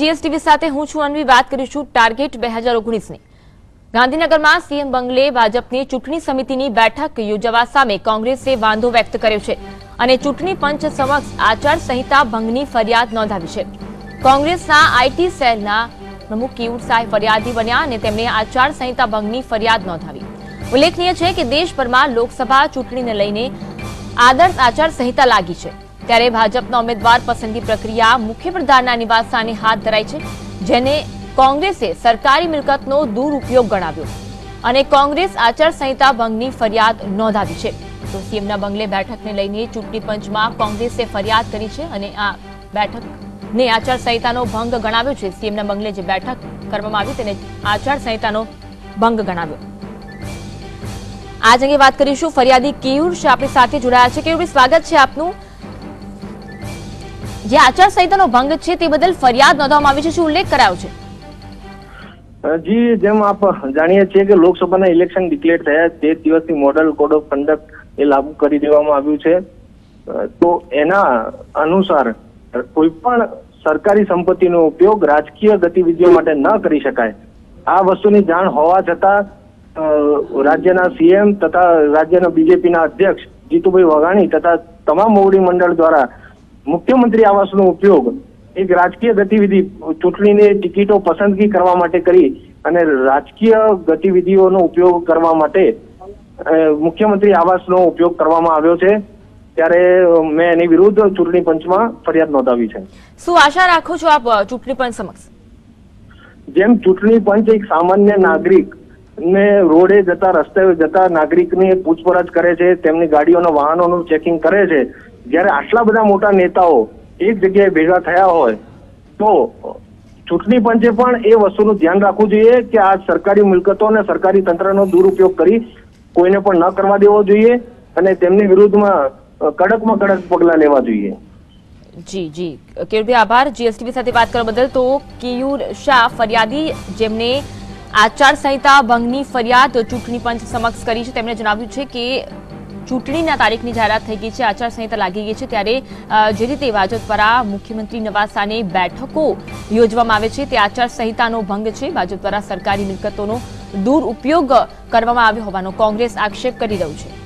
GSTV સાથે હું છું અન્વી. વાત કરીશું ટાર્ગેટ બે હજાર ઓગણીસની. ગાંધીનગરમાં સીએમ બંગલે ભાજપની ચૂંટણી સમિતિની બેઠક યોજવા સામે કોંગ્રેસે વાંધો વ્યક્ત કર્યો છે અને ચૂંટણી પંચ સમક્ષ આચારસંહિતા ભંગની ફરિયાદ નોંધાવી છે. કોંગ્રેસના આઈટી સેલના પ્રમુખ કેયુર સાહેબ ફરિયાદી બન્યા અને તેમણે આચારસંહિતા ભંગની ફરિયાદ નોંધાવી. ઉલ્લેખનીય છે કે દેશભરમાં લોકસભા ચૂંટણીને લઈને આદર્શ આચારસંહિતા લાગી છે. ત્યારે ભાજપના ઉમેદવાર પસંદગી પ્રક્રિયા મુખ્યપ્રધાનના નિવાસસ્થાને હાથ ધરાઈ છે, જેને કોંગ્રેસે સરકારી મિલકતનો દુરુપયોગ ગણાવ્યો. અને કોંગ્રેસ આચારસંહિતા ભંગની ફરિયાદ નોંધાવી છે. તો સીએમના બંગલે બેઠકને લઈને ચૂંટણી પંચમાં કોંગ્રેસે ફરિયાદ કરી છે અને આ બેઠકને આચારસંહિતાનો ભંગ ગણાવ્યો છે. સીએમના બંગલે જે બેઠક કરવામાં આવી તેને આચારસંહિતાનો ભંગ ગણાવ્યો. આજ અંગે વાત કરીશું ફરિયાદી કેયુર છે આપણી સાથે જોડાયા છે. કેયુર સ્વાગત છે આપનું. જે આચારસંહિતાનો ભંગ છે તે બદલ ફરિયાદ નોંધવામાં આવી છે શું ઉલ્લેખ કરાયો છે? જી, જેમ આપ જાણીએ છીએ કે લોકસભાના ઇલેક્શન ડિક્લેર થયા, તે દિવસથી મોડલ કોડ ઓફ કન્ડક્ટ એ લાગુ કરી દેવામાં આવ્યું છે. તો એના અનુસાર કોઈ પણ સરકારી સંપત્તિનો ઉપયોગ રાજકીય ગતિવિધિઓ માટે ન કરી શકાય. આ વસ્તુની જાણ હોવા છતાં રાજ્યના સીએમ તથા રાજ્યના બીજેપીના અધ્યક્ષ જીતુભાઈ વઘાણી તથા તમામ મોવડી મંડળ દ્વારા મુખ્યમંત્રી આવાસનો ઉપયોગ એક રાજકીય ગતિવિધિ ચૂંટણીની ટિકિટો પસંદગી કરવા માટે કરી અને રાજકીય ગતિવિધિઓનો ઉપયોગ કરવા માટે મુખ્યમંત્રી આવાસનો ઉપયોગ કરવામાં આવ્યો છે. ત્યારે મેં એની વિરુદ્ધ ચૂંટણી પંચમાં ફરિયાદ નોંધાવી છે. શું આશા રાખો છો આપ ચૂંટણી પંચ સમક્ષ? જેમ ચૂંટણી પંચ એક સામાન્ય નાગરિક ને રોડે જતા રસ્તે જતા નાગરિકની પૂછપરછ કરે છે તેમની ગાડીઓના વાહનોનું ચેકિંગ કરે છે જ્યારે આટલા બધા મોટા નેતાઓ એક જગ્યાએ ભેગા થયા હોય, તો ચૂંટણી પંચે પણ એ વસ્તુનું ધ્યાન રાખવું જોઈએ કે આ સરકારી મિલકતો અને સરકારી તંત્રનો દુરુપયોગ કરી કોઈને પણ ન કરવા દેવો જોઈએ અને તેમની વિરુદ્ધમાં કડકમાં કડક પગલાં લેવા જોઈએ. જી જી. કેયુરભાઈ આભાર. જીએસટીવી સાથે વાત કરવા બદલ તો કેયુર શાહ ફરિયાદી જેમને આચારસંહિતા ભંગની ફરિયાદ ચૂંટણી પંચ સમક્ષ કરી છે. તેમણે જણાવ્યું છે કે ચૂંટણીના તારીખની જાહેરાત થઈ ગઈ છે, આચારસંહિતા લાગી ગઈ છે ત્યારે જે રીતે દ્વારા મુખ્યમંત્રી નિવાસસ્થાને બેઠકો યોજવામાં આવે છે, તે આચારસંહિતાનો ભંગ છે. ભાજપ દ્વારા સરકારી મિલકતોનો દુરુપયોગ કરવામાં આવ્યો હોવાનો કોંગ્રેસ આક્ષેપ કરી રહ્યું છે.